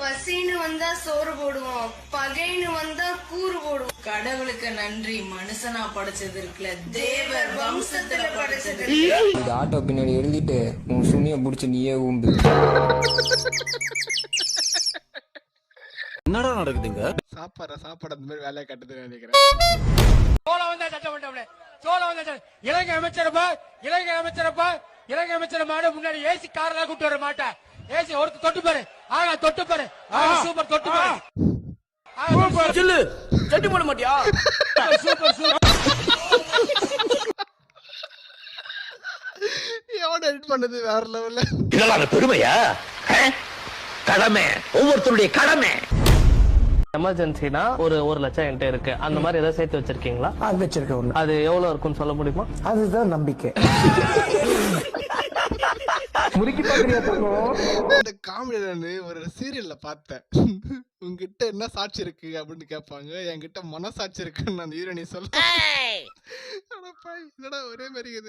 பசின்னு வந்தா சோறு போடுவோம். பகைன்னு வந்தா கூறு போடுவோம். கடவுளுக்கு நன்றி. மனுஷனா படைச்சது இருக்குல்ல. தேவர் வம்சத்துல படைச்சது இந்த ஆட்டோ பின்னாடி எழுதிட்டு உன் சுனிய புடிச்சு நீயே ஊம்பு என்னடா நடக்குதுங்க? சாப்பாடு சாப்பாடு அந்த மாதிரி வேலையை கட்டுதுன்னு நினைக்கிறேன். சோழ வந்தா சட்டம் பண்ண சோழ வந்தா சட்டம். இலங்கை அமைச்சரப்பா இலங்கை அமைச்சரப்பா இலங்கை அமைச்சர் மாடு முன்னாடி ஏசி கார்ல கூட்டு வர மாட்டேன். ஏசி ஒருத்தர் தொட்டு பாரு. ஆகா தொட்டு பாரு. ஆகா சூப்பர் தொட்டு பாரு. ஆகா, சில்லு சட்டி போட மாட்டியா? சூப்பர் சூப்பர் எவன் எடிட் பண்ணது வேற லெவல்ல இதெல்லாம் பெருமையா? கடமை. ஒவ்வொருத்தருடைய கடமை. எமர்ஜென்சினா ஒரு ஒரு லட்சம் என்கிட்ட இருக்கு. அந்த மாதிரி ஏதாவது சேர்த்து வச்சிருக்கீங்களா? அது வச்சிருக்கேன் ஒண்ணு. அது எவ்வளவு இருக்கும்னு சொல்ல முடியுமா? அதுதான் நம்பிக்கை. முறுக்கி பாக்குறியா தங்கம் இந்த காமெடி நான் ஒரு சீரியல்ல பார்த்தேன். உங்ககிட்ட என்ன சாட்சி இருக்கு அப்படின்னு கேட்பாங்க. என்கிட்ட மனசாட்சி இருக்குன்னு அந்த ஹீரோனி சொல்ல அடப்பா, என்னடா ஒரே மாதிரி இது